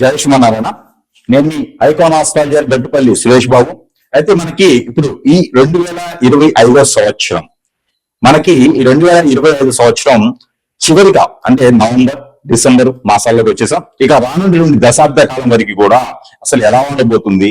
జయ శ్రీమన్నారాయణ. నేను మీ icon astrologer Gaddapalli Suresh Babu. అయితే మనకి ఇప్పుడు ఈ రెండు వేల ఇరవై ఐదో సంవత్సరం. మనకి ఈ రెండు వేల ఇరవై ఐదు సంవత్సరం చివరిగా అంటే నవంబర్ డిసెంబర్ మాసాల్లోకి వచ్చేసాం. ఇక రానుండి దశాబ్ద కాలం వరకు కూడా అసలు ఎలా ఉండబోతుంది?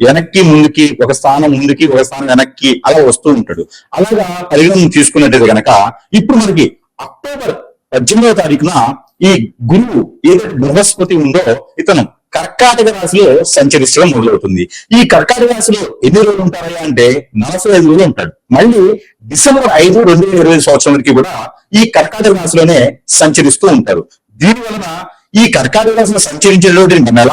వెనక్కి ముందుకి ఒక స్థానం ముందుకి ఒక స్థానం వెనక్కి అలా వస్తూ ఉంటాడు. అలాగా పరిగణన తీసుకున్నట్టయితే గనక ఇప్పుడు మనకి అక్టోబర్ పద్దెనిమిదవ తారీఖున ఈ గురువు ఏదైతే బృహస్పతి ఉందో ఇతను కర్కాటక రాశిలో సంచరించడం మొదలవుతుంది. ఈ కర్కాటక రాశిలో ఎన్ని రోజులు ఉంటారయ్యా అంటే నలభై ఐదు రోజులు ఉంటాడు. మళ్ళీ డిసెంబర్ ఐదు రెండు వేల ఇరవై సంవత్సరం వరకు కూడా ఈ కర్కాటక రాశిలోనే సంచరిస్తూ ఉంటారు. దీని వలన ఈ కర్కాటక రాశిలో సంచరించేటువంటి నెల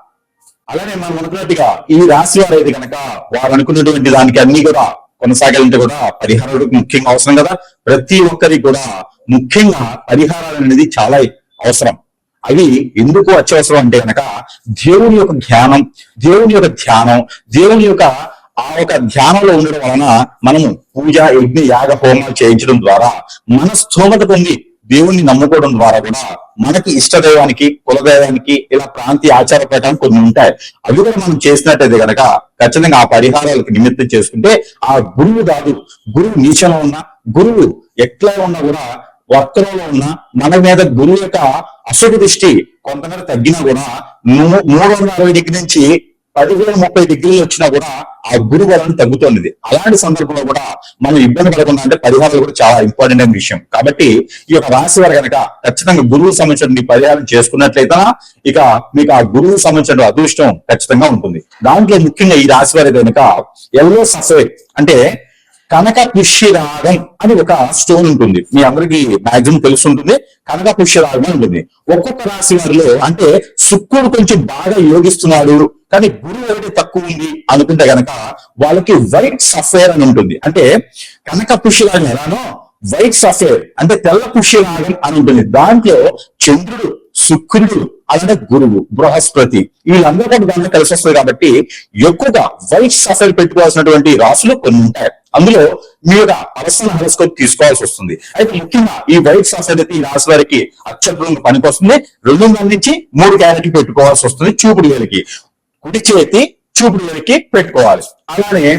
అలానే మనం అనుకున్నట్టుగా ఈ రాశి వారు అయితే కనుక వారు అనుకున్నటువంటి దానికి అన్ని కూడా కొనసాగాలంటే కూడా పరిహారాలు ముఖ్యంగా అవసరం కదా. ప్రతి ఒక్కరికి కూడా ముఖ్యంగా పరిహారాలు అనేది చాలా అవసరం. అవి ఎందుకు అత్యవసరం అంటే కనుక దేవుని యొక్క ధ్యానం దేవుని యొక్క ధ్యానం దేవుని యొక్క ఆ యొక్క ధ్యానంలో ఉండడం వలన మనము పూజ యజ్ఞ యాగ హోమాలు చేయించడం ద్వారా మన స్థోమత పొంది దేవుణ్ణి నమ్ముకోవడం ద్వారా కూడా మనకి ఇష్టదైవానికి కులదైవానికి ఇలా ప్రాంతీయ ఆచార ప్రకారం కొన్ని ఉంటాయి. అవి కూడా మనం చేసినట్టయితే కనుక ఖచ్చితంగా ఆ పరిహారాలకు నిమిత్తం చేసుకుంటే ఆ గురువు కాదు గురువు నీచలో ఉన్నా గురువు ఎట్లా ఉన్నా కూడా వర్తనంలో ఉన్న మన మీద గురువు యొక్క అశుభ దృష్టి కొంతమేర తగ్గినా కూడా మూడు వందల అరవై డిగ్రీ నుంచి పదివేల ముప్పై డిగ్రీలు వచ్చినా కూడా ఆ గురువు బలం తగ్గుతున్నది అలాంటి సందర్భంలో కూడా మనం ఇబ్బంది పడకుండా అంటే పరిహారాలు కూడా చాలా ఇంపార్టెంట్ అయిన విషయం. కాబట్టి ఈ యొక్క రాశి వారు కనుక ఖచ్చితంగా గురువు సంబంధించిన పరిహారం చేసుకున్నట్లయితే ఇక మీకు ఆ గురువు సంబంధించిన అదృష్టం ఖచ్చితంగా ఉంటుంది. దాంట్లో ముఖ్యంగా ఈ రాశి వారి కనుక ఎల్లో ససే అంటే కనక పుష్యరాగం అని ఒక స్టోన్ ఉంటుంది. మీ అందరికి మాక్సిమం తెలుసుంటుంది. కనక పుష్య రాగం ఉంటుంది. ఒక్కొక్క రాశి వారిలో అంటే శుక్రుడు కొంచెం బాగా యోగిస్తున్నాడు. కానీ గురువు ఒకటి తక్కువ ఉంది అనుకుంటే గనక వాళ్ళకి వైట్ సఫేర్ అని ఉంటుంది. అంటే కనక పుష్యరాగం ఎలానో వైట్ సఫేర్ అంటే తెల్ల పుష్యరాగం అని ఉంటుంది. దాంట్లో చంద్రుడు శుక్రుడు అలానే గురువు బృహస్పతి వీళ్ళందరూ కూడా దాంట్లో కలిసి వస్తుంది కాబట్టి ఎక్కువగా వైట్ సఫర్ పెట్టుకోవాల్సినటువంటి రాసులు కొన్ని ఉంటాయి. అందులో మీరు అరసన పర్సనల్ హెరోస్కోప్ తీసుకోవాల్సి వస్తుంది. అయితే ముఖ్యంగా ఈ వైట్ సఫర్ అయితే ఈ రాశి వారికి అత్యద్భుతంగా పనికొస్తుంది. రెండు వందల నుంచి మూడు క్యారెట్లు పెట్టుకోవాల్సి వస్తుంది. చూపుడు వేలకి. కుడి చేతి చూపుడు పెట్టుకోవాలి. అలానే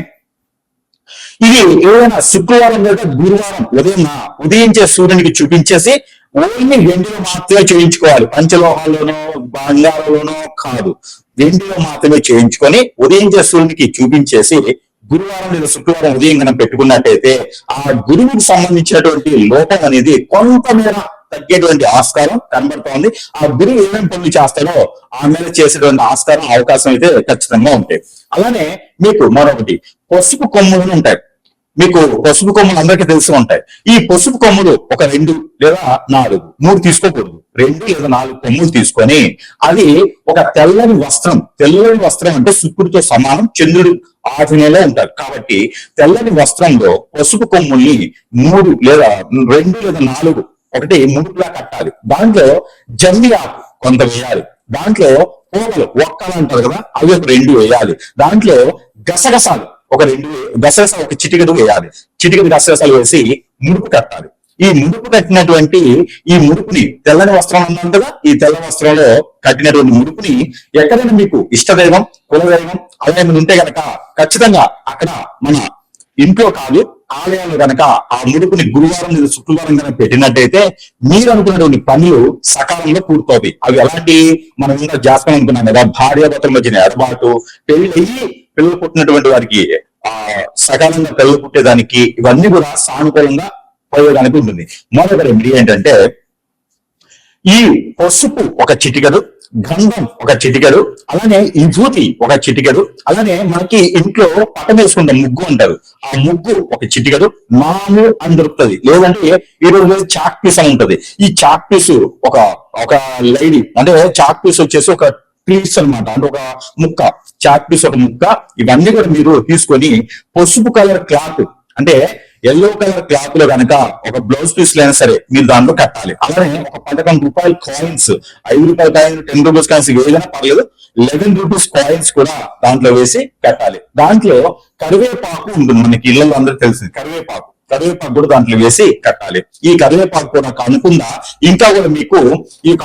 ఇది ఏదైనా శుక్రవారం లేదా గురువారం ఉదయం ఉదయించే సూర్యునికి చూపించేసి ఓన్లీ వెండిలో మాత్రమే చేయించుకోవాలి. పంచలోహాల్లోనో బంగారంలోనో కాదు. వెండిలో మాత్రమే చేయించుకొని ఉదయించే సూర్యునికి చూపించేసి గురువారం లేదా శుక్రవారం ఉదయం కనుక పెట్టుకున్నట్టయితే ఆ గురువుకి సంబంధించినటువంటి లోపం అనేది కొంతమేర తగ్గేటువంటి ఆస్కారం కనబడుతోంది. ఆ గురువు ఏమేమి పనులు చేస్తాడో ఆ మీద చేసేటువంటి ఆస్కారం అవకాశం అయితే ఖచ్చితంగా ఉంటాయి. అలానే మీకు మరొకటి పసుపు కొమ్ములు ఉంటాయి. మీకు పసుపు కొమ్ములు అందరికీ తెలిసి ఉంటాయి. ఈ పసుపు కొమ్ములు ఒక రెండు లేదా నాలుగు మూడు తీసుకోకూడదు. రెండు లేదా నాలుగు కొమ్ములు తీసుకొని అది ఒక తెల్లని వస్త్రం తెల్లని వస్త్రం అంటే శుక్రుడితో సమానం చంద్రుడు ఆధీనంలో ఉంటారు. కాబట్టి తెల్లని వస్త్రంలో పసుపు కొమ్ముల్ని మూడు లేదా రెండు లేదా నాలుగు ఒకటి ముడుపులా కట్టాలి. దాంట్లో జమ్మి ఆకు కొంత వేయాలి. దాంట్లో పోగలు ఒక్కలు అంటారు కదా అవి ఒక రెండు వేయాలి. దాంట్లో గసగసాలు ఒక రెండు గసగస గసగసాలు ఒక చిటికెడు వేయాలి. చిటికెడు గసగసాలు వేసి ముడుపు కట్టాలి. ఈ ముడుపు కట్టినటువంటి ఈ ముడుపుని తెల్లని వస్త్రం అన్నాం కదా ఈ తెల్ల వస్త్రంలో కట్టినటువంటి ముడుపుని ఎక్కడైనా మీకు ఇష్టదైవం కులదైవం అలా ఏమైనా ఉంటే గనక ఖచ్చితంగా అక్కడ మన ఇంట్లో కాదు ఆలయాలు కనుక ఆ ముడుపుని గురువారం లేదా శుక్రవారం కనుక పెట్టినట్టయితే మీరు అనుకున్నటువంటి పనులు సకాలంలో పూర్తవుతాయి. అవి ఎలాంటి మనం ఇంకా జాస్కం అనుకున్నాం కదా భార్యాభర్తల మధ్యన ఏర్పాటు పెళ్ళి అయ్యి పిల్లలు పుట్టినటువంటి వారికి ఆ సకాలంగా పిల్లలు పుట్టేదానికి ఇవన్నీ కూడా సానుకూలంగా పోయేదానికి ఉంటుంది. మొదటి రెమెడీ ఏంటంటే ఈ పసుపు ఒక చిటికలు గంధం ఒక చిటికెడు అలానే విభూతి ఒక చిటికెడు అలానే మనకి ఇంట్లో పట్టం వేసుకుంటే ముగ్గు అంటారు. ఆ ముగ్గు ఒక చిటికెడు మాము అని దొరుకుతుంది లేదంటే ఈ రోజు చాక్ పీస్ అని ఉంటది. ఈ చాక్ పీస్ ఒక ఒక లైడి అంటే చాక్ పీస్ వచ్చేసి ఒక పీస్ అన్నమాట. అంటే ఒక ముక్క. చాక్ పీస్ ఒక ముక్క. ఇవన్నీ కూడా మీరు తీసుకొని పసుపు కలర్ క్లాత్ అంటే ఎల్లో కలర్ క్లాత్లో కనుక ఒక బ్లౌజ్ పీస్ అయినా సరే మీరు దాంట్లో కట్టాలి. అలానే ఒక పదకొండు రూపాయల కాయిన్స్ ఐదు రూపాయల కాయిన్ టెన్ రూపీస్ కాయిన్స్ ఏదైనా పర్లేదు లెవెన్ రూపీస్ కాయిన్స్ కూడా దాంట్లో వేసి కట్టాలి. దాంట్లో కరివేపాకు ఉంటుంది మనకి ఇళ్ళలో అందరూ తెలిసింది. కరివేపాకు. కరివేపాకు కూడా దాంట్లో వేసి కట్టాలి. ఈ కరివేపాకు కూడా కానుకుండా ఇంకా కూడా మీకు ఈ యొక్క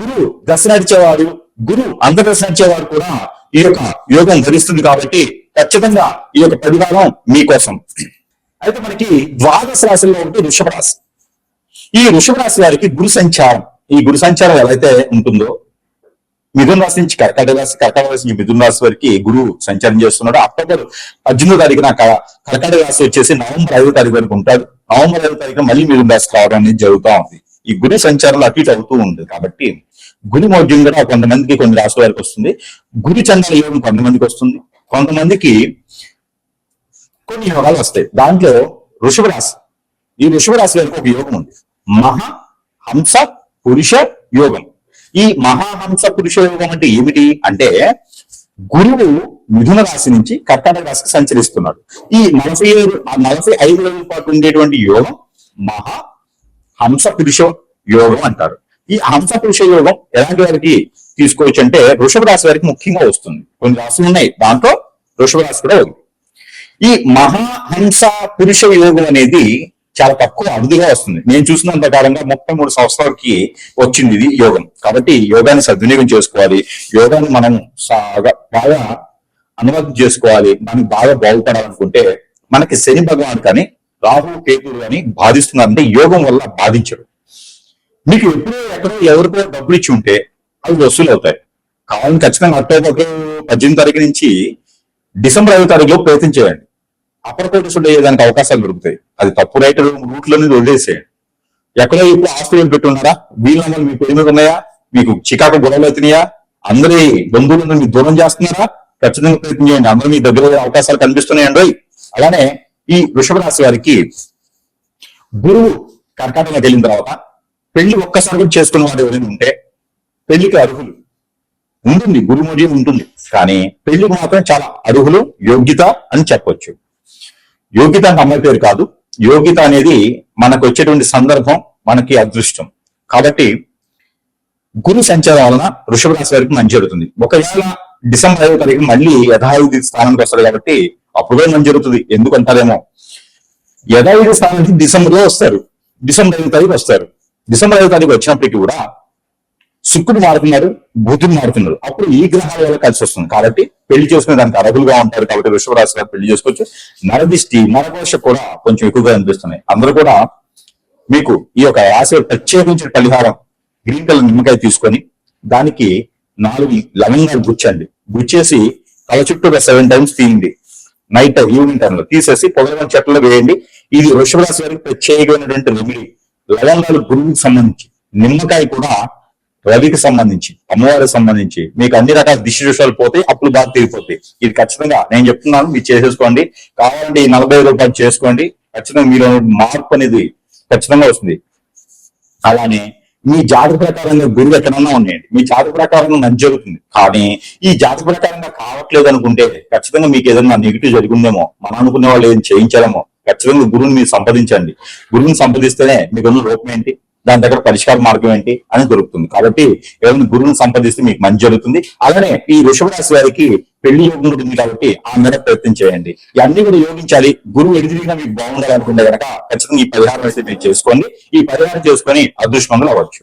గురువు దశ నడిచేవారు గురువు అంధదశ నడిచేవారు కూడా ఈ యొక్క యోగం ధరిస్తుంది కాబట్టి ఖచ్చితంగా ఈ యొక్క పరిహారం మీకోసం. అయితే మనకి ద్వాదశ రాశిలో ఉంటే వృషభ రాశి. ఈ వృషభ రాశి వారికి గురు సంచారం. ఈ గురు సంచారం ఎలా ఉంటుందో మిథున రాశి నుంచి కర్కాటక రాశి కర్కాటక రాశి నుంచి మిథున రాశి వరకు గురువు సంచారం చేస్తున్నాడు. అక్టోబర్ పద్దెనిమిదో తారీఖున క- కర్కాటక రాశి వచ్చేసి నవంబర్ ఐదో తారీఖు వరకు ఉంటాడు. నవంబర్ ఐదో తారీఖున మళ్ళీ మిథున రాశి రావడం అనేది జరుగుతూ ఉంది. ఈ గురి సంచారాలు అటు ఇటు అవుతూ ఉంది కాబట్టి గురి మౌఢ్యం కూడా కొంతమందికి కొన్ని రాష్ట్ర వారికి వస్తుంది. గురి చంద్ర యోగం కొంతమందికి వస్తుంది. కొంతమందికి కొన్ని యోగాలు వస్తాయి. దాంట్లో వృషభ రాశి. ఈ వృషభ రాశి వారికి ఒక యోగం ఉంది. మహా హంస పురుష యోగం. ఈ మహాహంస పురుష యోగం అంటే ఏమిటి? అంటే గురువు మిథున రాశి నుంచి కర్కాటక రాశికి సంచరిస్తున్నాడు. ఈ నలభై ఏడు నలభై ఐదు రోజుల పాటు ఉండేటువంటి యోగం మహా హంస పురుష యోగం అంటారు. ఈ హంస పురుష యోగం ఎలాంటి వారికి తీసుకోవచ్చు అంటే వృషభ రాశి వారికి ముఖ్యంగా వస్తుంది. కొన్ని రాశులు ఉన్నాయి. దాంట్లో వృషభ రాశి కూడా ఉంది. ఈ మహాహంస పురుష యోగం అనేది చాలా తక్కువ అరుదుగా వస్తుంది. నేను చూసినంత ప్రకారంగా ముప్పై మూడు సంవత్సరాలకి వచ్చింది ఇది యోగం. కాబట్టి యోగాన్ని సద్వినియోగం చేసుకోవాలి. యోగాన్ని మనం సాగా బాగా అనువాదం చేసుకోవాలి. మనకి బాగా బాగుపడాలనుకుంటే మనకి శని భగవాన్ కానీ రాహు కేతుడు అని బాధిస్తున్నారంటే యోగం వల్ల బాధించడు మీకు ఎప్పుడో ఎక్కడో ఎవరికో డబ్బులు ఇచ్చి ఉంటే అవి వసూలు అవుతాయి. కావాలని ఖచ్చితంగా అక్టోబర్ పద్దెనిమిది తారీఖు నుంచి డిసెంబర్ ఐదో తారీఖులో ప్రయత్నం చేయండి. అప్పర్ కోటేశ్వరుడు అయ్యేదానికి అవకాశాలు దొరుకుతాయి. అది తప్పు రైటర్ రూట్లో నుంచి వదిలేసేయండి. ఎక్కడో ఇప్పుడు ఆస్తులు పెట్టున్నారా? వీళ్ళందరూ మీ పేరు మీద ఉన్నాయా? మీకు చికాకు గొడవలు అవుతున్నాయా? అందరి బంధువులను మీరు దూరం చేస్తున్నారా? ఖచ్చితంగా ప్రయత్నం చేయండి. అందరూ మీ దగ్గర అవకాశాలు కనిపిస్తున్నాయండి. అలానే ఈ వృషభరాశి వారికి గురువు కర్కాటకకి వెళ్ళిన తర్వాత పెళ్ళి ఒక్కసారి కూడా చేసుకున్న వారు ఎవరైనా ఉంటే పెళ్ళికి అర్హులు. ఉంటుంది గురుమూల్యం ఉంటుంది. కానీ పెళ్ళికి మాత్రం చాలా అర్హులు యోగ్యత అని చెప్పొచ్చు. యోగ్యత అంటే అమ్మాయి పేరు కాదు. యోగ్యత అనేది మనకు వచ్చేటువంటి సందర్భం మనకి అదృష్టం. కాబట్టి గురు సంచారం వలన వృషభ రాశి వారికి మంచి జరుగుతుంది. ఒకవేళ డిసెంబర్ ఐదో తారీఖు మళ్ళీ యథావిధి స్థానానికి వస్తాడు కాబట్టి అప్పుడు కూడా మంచి జరుగుతుంది? ఎందుకంటారేమో యథావిధి స్థానానికి డిసెంబర్లో వస్తారు. డిసెంబర్ ఐదో తారీఖు వస్తారు. డిసెంబర్ ఐదో తారీఖు వచ్చినప్పటికీ కూడా శుక్రుడు మారుతున్నారు బుధుడు మారుతున్నారు. అప్పుడు ఈ గ్రహాల వల్ల కలిసి వస్తుంది. కాబట్టి పెళ్ళి చేసుకునే దానికి అర్హులుగా ఉంటారు కాబట్టి వృషభ రాశి వారు పెళ్ళి చేసుకోవచ్చు. నరదిష్టి నరకోశ కూడా కొంచెం ఎక్కువగా అనిపిస్తున్నాయి. అందరూ కూడా మీకు ఈ యొక్క రాశి ప్రత్యేకించిన పరిహారం గ్రీన్ కలర్ నిమ్మకాయ తీసుకొని దానికి నాలుగు లవంగాలు గుచ్చండి గుచ్చేసి తల చుట్టూ ఒక సెవెన్ టైమ్స్ తీయండి. నైట్ ఈవినింగ్ టైంలో తీసేసి పొగలవని చెట్లలో వేయండి. ఇది వృషభరాశి వారికి ప్రత్యేకమైనటువంటి రెమిడి లవంగాలు గురువుకి సంబంధించి నిమ్మకాయ కూడా రవికి సంబంధించి అమ్మవారికి సంబంధించి మీకు అన్ని రకాల దిశ దృశ్యాలు పోతే అప్పులు బాగా తీరిపోతాయి. ఇది ఖచ్చితంగా నేను చెప్తున్నాను మీరు చేసేసుకోండి. కావాలంటే ఈ నలభై రూపాయలు చేసుకోండి. ఖచ్చితంగా మీరు మార్పు అనేది ఖచ్చితంగా వస్తుంది. అలానే మీ జాతి ప్రకారంగా గురువు ఎక్కడన్నా ఉన్నాయండి? మీ జాతి ప్రకారంగా మంచి జరుగుతుంది. కానీ ఈ జాతి ప్రకారంగా కావట్లేదు అనుకుంటే ఖచ్చితంగా మీకు ఏదైనా నెగిటివ్ జరిగిందేమో మనం అనుకునే వాళ్ళు ఏం చేయించాలేమో ఖచ్చితంగా గురువుని మీరు సంపాదించండి గురువుని సంపాదిస్తేనే మీకు ఉన్న రూపం ఏంటి? దాని దగ్గర పరిష్కార మార్గం ఏంటి అని దొరుకుతుంది. కాబట్టి ఎవరిని గురువుని సంపాదిస్తే మీకు మంచి జరుగుతుంది. అలానే ఈ వృషభ వారికి పెళ్ళి యోగం ఉంటుంది కాబట్టి ఆ మేరకు ప్రయత్నం చేయండి. ఇవన్నీ కూడా యోగించాలి. గురువు ఎదురుగా మీకు బాగుండాలనుకుంటే కనుక ఖచ్చితంగా ఈ పరిహారం అయితే మీరు చేసుకోండి. ఈ పరిహారం చేసుకొని అదృష్టంగా అవ్వచ్చు.